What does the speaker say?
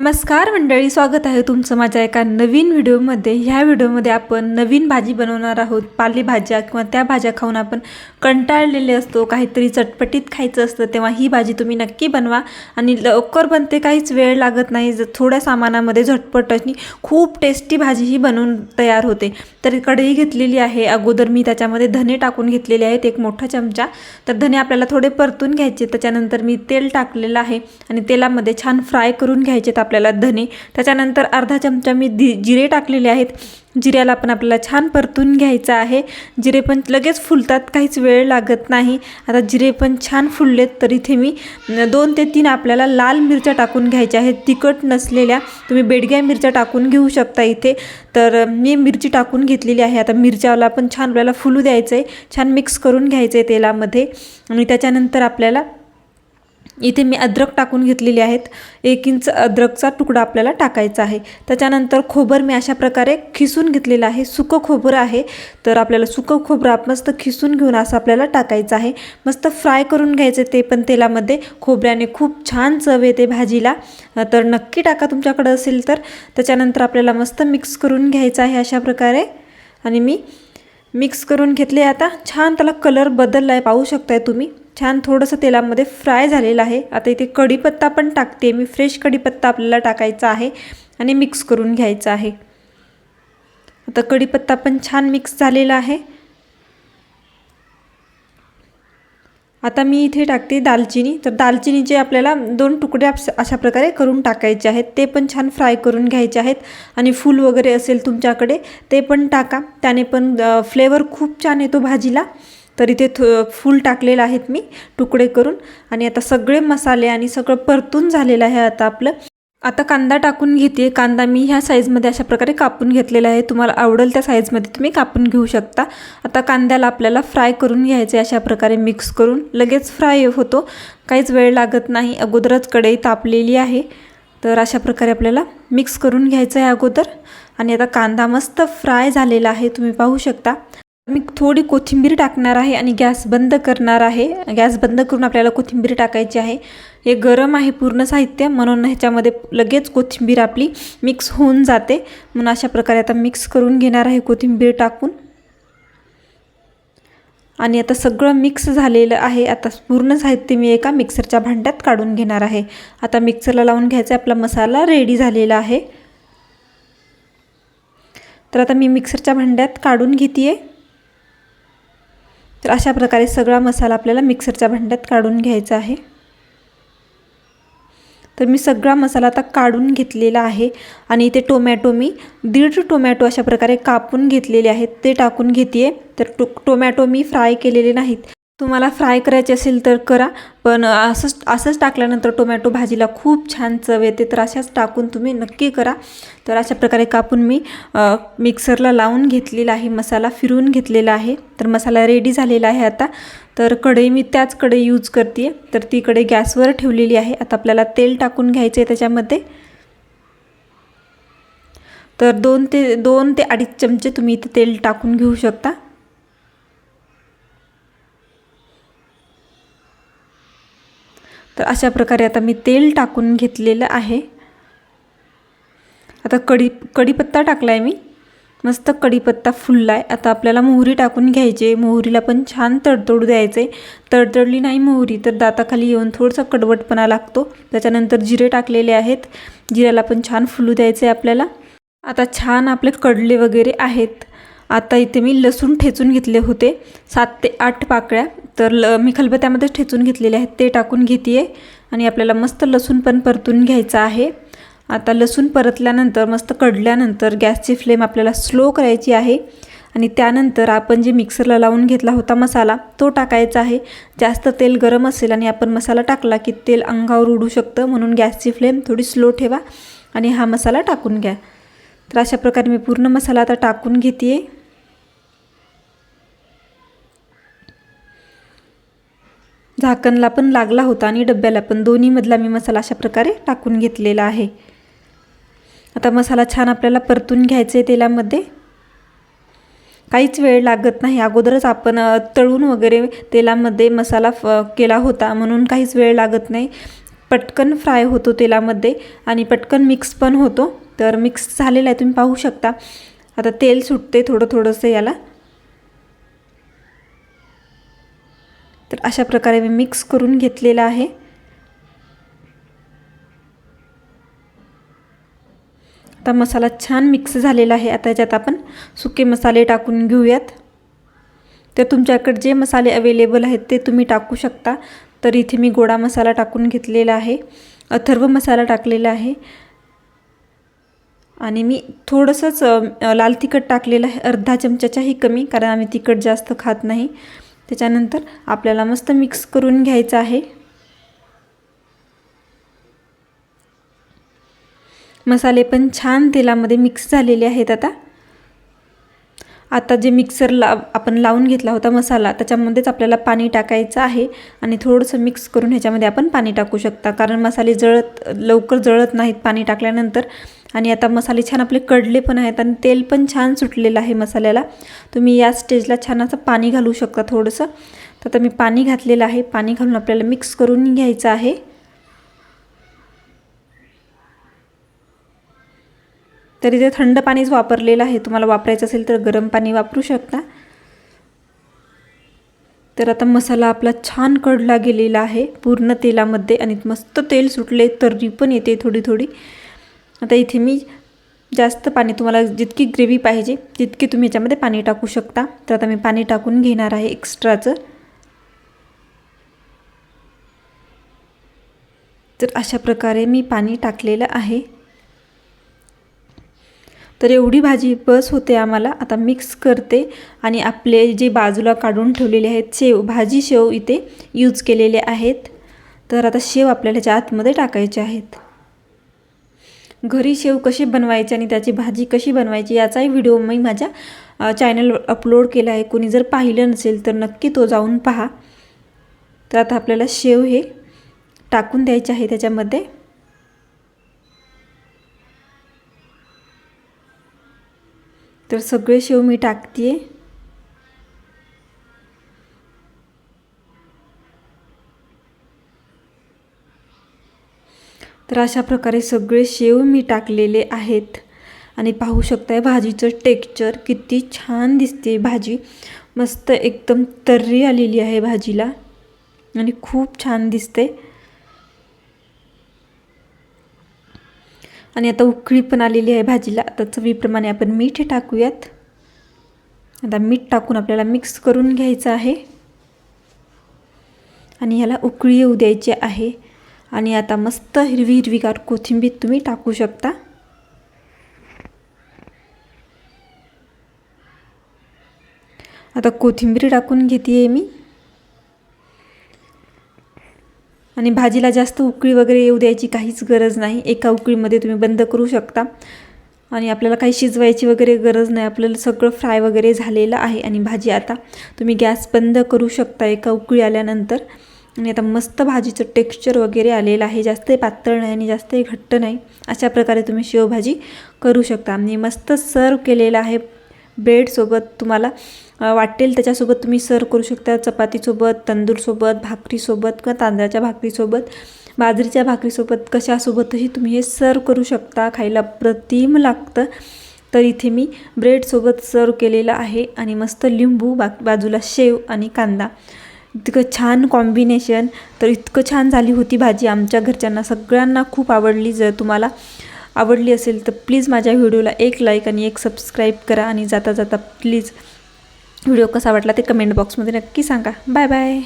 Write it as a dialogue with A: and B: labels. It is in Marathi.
A: नमस्कार मंडळी स्वागत आहे तुमचं माझ्या एका नवीन व्हिडिओमध्ये. ह्या व्हिडिओमध्ये आपण नवीन भाजी बनवणार आहोत. पालेभाज्या किंवा त्या भाज्या खाऊन आपण कंटाळलेले असतो. काहीतरी चटपटीत खायचं असतं तेव्हा ही भाजी तुम्ही नक्की बनवा. आणि लवकर बनते काहीच वेळ लागत नाही. ज थोड्या सामानामध्ये झटपट आणि खूप टेस्टी भाजी ही बनवून तयार होते. तर कढई घेतलेली आहे. अगोदर मी त्याच्यामध्ये धने टाकून घेतलेले आहेत. एक मोठा चमचा. तर धने आपल्याला थोडे परतून घ्यायचे. त्याच्यानंतर मी तेल टाकलेलं आहे. आणि तेलामध्ये छान फ्राय करून घ्यायचे. आपल्याला धने. त्याच्यानंतर अर्धा चमचा मी दि जिरे टाकलेले आहेत. जिऱ्याला पण आपल्याला छान परतून घ्यायचं आहे. जिरे पण लगेच फुलतात काहीच वेळ लागत नाही. आता जिरे पण छान फुललेत तर इथे मी दोन ते तीन आपल्याला लाल मिरच्या टाकून घ्यायच्या आहेत. तिखट नसलेल्या तुम्ही बेडग्या मिरच्या टाकून घेऊ शकता इथे. तर मी मिरची टाकून घेतलेली आहे. आता मिरच्याला पण छान आपल्याला फुलू द्यायचं आहे छान मिक्स करून घ्यायचं आहे तेलामध्ये. आणि त्याच्यानंतर आपल्याला इथे मी अद्रक टाकून घेतलेली आहेत. एक इंच अद्रकचा तुकडा आपल्याला टाकायचा आहे. त्याच्यानंतर खोबर मी अशा प्रकारे खिसून घेतलेलं आहे. सुकं खोबरं आहे. तर आपल्याला सुकं खोबरं आप मस्त खिसून घेऊन असं आपल्याला टाकायचं आहे. मस्त फ्राय करून घ्यायचं ते पण तेलामध्ये. खोबऱ्याने खूप छान चव येते भाजीला. तर नक्की टाका तुमच्याकडं असेल तर. त्याच्यानंतर आपल्याला मस्त मिक्स करून घ्यायचं आहे अशा प्रकारे. आणि मी मिक्स करून घेतले. आता छान त्याला कलर बदलला आहे पाहू शकताय तुम्ही. छान थोडंसं तेलामध्ये फ्राय झालेलं आहे. आता इथे कढीपत्ता पण टाकते. मी फ्रेश कढीपत्ता आपल्याला टाकायचा आहे आणि मिक्स करून घ्यायचा आहे. आता कढीपत्ता पण छान मिक्स झालेला आहे. आता मी इथे टाकते दालचिनी. तर दालचिनीचे आपल्याला दोन तुकडे अशा प्रकारे करून टाकायचे आहेत ते पण छान फ्राय करून घ्यायचे आहेत. आणि फूल वगैरे असेल तुमच्याकडे ते पण टाका. त्याने पण फ्लेवर खूप छान येतो भाजीला. तर इथे थ फूल टाकलेलं आहेत मी तुकडे करून. आणि आता सगळे मसाले आणि सगळं परतून झालेलं आहे आता आपलं. आता कांदा टाकून घेते कांदा मी ह्या साईजमध्ये अशा प्रकारे कापून घेतलेला आहे. तुम्हाला आवडेल त्या साईजमध्ये तुम्ही कापून घेऊ शकता. आता कांद्याला आपल्याला फ्राय करून घ्यायचे अशा प्रकारे मिक्स करून. लगेच फ्राय होतो. काहीच वेळ लागत नाही. अगोदरच कढई तापलेली आहे. तर अशा प्रकारे आपल्याला मिक्स करून घ्यायचं आहे अगोदर. आणि आता कांदा मस्त फ्राय झालेला आहे. तुम्ही पाहू शकता. मी थोडी कोथिंबीर टाकणार आहे आणि गॅस बंद करणार आहे. गॅस बंद करून आपल्याला कोथिंबीर टाकायची आहे. हे गरम आहे पूर्ण साहित्य म्हणून ह्याच्यामध्ये लगेच कोथिंबीर आपली मिक्स होऊन जाते. म्हणून अशा प्रकारे आता मिक्स करून घेणार आहे कोथिंबीर टाकून. आणि आता सगळं मिक्स झालेलं आहे. आता पूर्ण साहित्य मी एका मिक्सरच्या भांड्यात काढून घेणार आहे. आता मिक्सरला लावून घ्यायचा आपला मसाला रेडी झालेला आहे. तर आता मी मिक्सरच्या भांड्यात काढून घेते आहे तर अशा प्रकारे सगळा मसाला आपल्याला मिक्सरच्या भांड्यात काढून घ्यायचा आहे. तर मी सगळा मसाला आता काढून घेतलेला आहे आणि इथे टोमॅटो मी दीड टोमॅटो अशा प्रकारे कापून घेतलेले आहेत. ते टाकून घेते आहे तर टो टोमॅटो मी फ्राय केलेले नाहीत. तुम्हाला फ्राय करायचे असेल तर करा पण असंच असंच टाकल्यानंतर टोमॅटो भाजीला खूप छान चव येते तर अशाच टाकून तुम्ही नक्की करा. तर अशा प्रकारे कापून मी मिक्सरला लावून घेतलेला आहे मसाला फिरवून घेतलेला आहे. तर मसाला रेडी झालेला आहे आता. तर कढई मी त्याच कढई यूज करते तर ती कढई गॅसवर ठेवलेली आहे. आता आपल्याला तेल टाकून घ्यायचं आहे त्याच्यामध्ये. तर दोन ते दोन ते अडीच चमचे तुम्ही इथे तेल टाकून घेऊ शकता. तर अशा प्रकारे आता मी तेल टाकून घेतलेलं आहे. आता कढी कढीपत्ता टाकला आहे मी. मस्त कढीपत्ता फुलला आहे आता आपल्याला मोहरी टाकून घ्यायची मोहरीला पण छान तडतडू द्यायचे तडतडली नाही मोहरी तर दाताखाली येऊन थोडासा कडवटपणा लागतो. त्याच्यानंतर जिरे टाकलेले आहेत. जिऱ्याला पण छान फुलू द्यायचे आपल्याला. आता छान आपले कडले वगैरे आहेत. आता इथे मी लसूण ठेचून घेतले होते सात ते आठ पाकळ्या. तर ल मी खलबत्यामध्ये ठेचून घेतलेले आहेत ते टाकून घेते आहे आणि आपल्याला मस्त लसूण पण परतून घ्यायचं आहे. आता लसूण परतल्यानंतर मस्त कडल्यानंतर गॅसची फ्लेम आपल्याला स्लो करायची आहे. आणि त्यानंतर आपण जे मिक्सरला लावून घेतला होता मसाला तो टाकायचा आहे. जास्त तेल गरम असेल आणि आपण मसाला टाकला की तेल अंगावर उडू शकतं म्हणून गॅसची फ्लेम थोडी स्लो ठेवा आणि हा मसाला टाकून घ्या. तर अशा प्रकारे मी पूर्ण मसाला आता टाकून घेते झाकणला पण लागला होता आणि डब्याला पण. दोन्हीमधला मी मसाला अशा प्रकारे टाकून घेतलेला आहे. आता मसाला छान आपल्याला परतून घ्यायचा आहे तेलामध्ये. काहीच वेळ लागत नाही. अगोदरच आपण तळून वगैरे तेलामध्ये मसाला फ केला होता म्हणून काहीच वेळ लागत नाही. पटकन फ्राय होतो तेलामध्ये आणि पटकन मिक्स पण होतो. तर मिक्स झालेला आहे तुम्ही पाहू शकता. आता तेल सुटते थोडं थोडंसं याला. तर अशा प्रकारे मी मिक्स करून घेतलेलं आहे. आता मसाला छान मिक्स झालेला आहे. आता याच्यात आपण सुके मसाले टाकून घेऊयात. तर तुमच्याकडे जे मसाले अवेलेबल आहेत ते तुम्ही टाकू शकता. तर इथे मी गोडा मसाला टाकून घेतलेला आहे. अथर्व मसाला टाकलेला आहे. आणि मी थोडंसंच लाल तिखट टाकलेलं आहे. अर्धा चमच्याच्याही कमी कारण आम्ही तिखट जास्त खात नाही. त्याच्यानंतर आपल्याला मस्त मिक्स करून घ्यायचं आहे. मसाले पण छान तेलामध्ये मिक्स झालेले आहेत आता. आता जे मिक्सर ला आपण लावून घेतला होता मसाला त्याच्यामध्येच आपल्याला पाणी टाकायचं आहे आणि थोडंसं मिक्स करून ह्याच्यामध्ये आपण पाणी टाकू शकता. कारण मसाले जळत लवकर जळत नाहीत पाणी टाकल्यानंतर. आणि आता मसाले छान आपले कडले पण आहेत आणि तेल पण छान सुटलेलं आहे मसाल्याला. तुम्ही या स्टेजला छान असं पाणी घालू शकता थोडंसं. तर आता मी पाणी घातलेलं आहे. पाणी घालून आपल्याला मिक्स करून घ्यायचं आहे. तर इथे थंड पाणीच वापरलेलं आहे. तुम्हाला वापरायचं असेल तर गरम पाणी वापरू शकता. तर आता मसाला आपला छान कडला गेलेला आहे. पूर्ण तेलामध्ये आणि मस्त तेल सुटले तर्री पण येते थोडी थोडी. आता इथे मी जास्त पाणी तुम्हाला जितकी ग्रेव्ही पाहिजे तितकी तुम्ही याच्यामध्ये पाणी टाकू शकता. तर आता मी पाणी टाकून घेणार आहे एक्स्ट्राचं तर अशा प्रकारे मी पाणी टाकलेलं आहे. तर एवढी भाजी बस होते आम्हाला. आता मिक्स करते आणि आपले जे बाजूला काढून ठेवलेले आहेत शेव भाजी शेव इथे यूज केलेले आहेत. तर आता शेव आपल्याला त्याच्या आतमध्ये टाकायचे आहेत. घरी शेव कशी बनवायचे आणि त्याची भाजी कशी बनवायची याचाही व्हिडिओ मी माझ्या चॅनलवर अपलोड केला आहे. कोणी जर पाहिलं नसेल तर नक्की तो जाऊन पहा. तर आता आपल्याला शेव हे टाकून द्यायचे आहे त्याच्यामध्ये. तर सगळे शेव मी टाकते तर अशा प्रकारे सगळे शेव मी टाकलेले आहेत. आणि पाहू शकताय भाजीचं टेक्चर किती छान दिसते भाजी. मस्त एकदम तर्री आलेली आहे भाजीला. आणि खूप छान दिसते. आणि आता उकळी पण आलेली आहे भाजीला. आता चवीप्रमाणे आपण मीठ टाकूयात. आता मीठ टाकून आपल्याला मिक्स करून घ्यायचं आहे. आणि ह्याला उकळी येऊ द्यायची आहे. आणि आता मस्त हिरवी हिरवीगार कोथिंबीर तुम्ही टाकू शकता. आता कोथिंबीर टाकून घेते आहे मी. आणि भाजीला जास्त उकळी वगैरे येऊ द्यायची काहीच गरज नाही. एका उकळीमध्ये तुम्ही बंद करू शकता. आणि आपल्याला काही शिजवायची वगैरे गरज नाही. आपल्याला सगळं फ्राय वगैरे झालेलं आहे आणि भाजी आता तुम्ही गॅस बंद करू शकता एका उकळी आल्यानंतर. आणि आता मस्त भाजीचं टेक्स्चर वगैरे आलेलं आहे. जास्तही पातळ नाही आणि जास्तही घट्ट नाही. अशा प्रकारे तुम्ही शेवभाजी करू शकता. आणि मस्त सर्व केलेलं आहे. ब्रेडसोबत तुम्हाला वाटेल त्याच्यासोबत तुम्ही सर्व करू शकता. चपातीसोबत तंदूरसोबत भाकरीसोबत किंवा तांदळाच्या भाकरीसोबत बाजरीच्या भाकरीसोबत कशासोबतही तुम्ही हे सर्व करू शकता. खायला प्रतिम लागतं. तर इथे मी ब्रेडसोबत सर्व केलेलं आहे आणि मस्त लिंबू बा बाजूला शेव आणि कांदा. इतकं छान कॉम्बिनेशन तर इतकं छान झाली होती भाजी. आमच्या घरच्यांना सगळ्यांना खूप आवडली. जर तुम्हाला आवडली असेल तर प्लीज माझ्या व्हिडिओला एक लाईक आणि एक सबस्क्राईब करा आणि जाता जाता प्लीज व्हिडिओ कसा वाटला ते कमेंट बॉक्समध्ये नक्की सांगा. Bye bye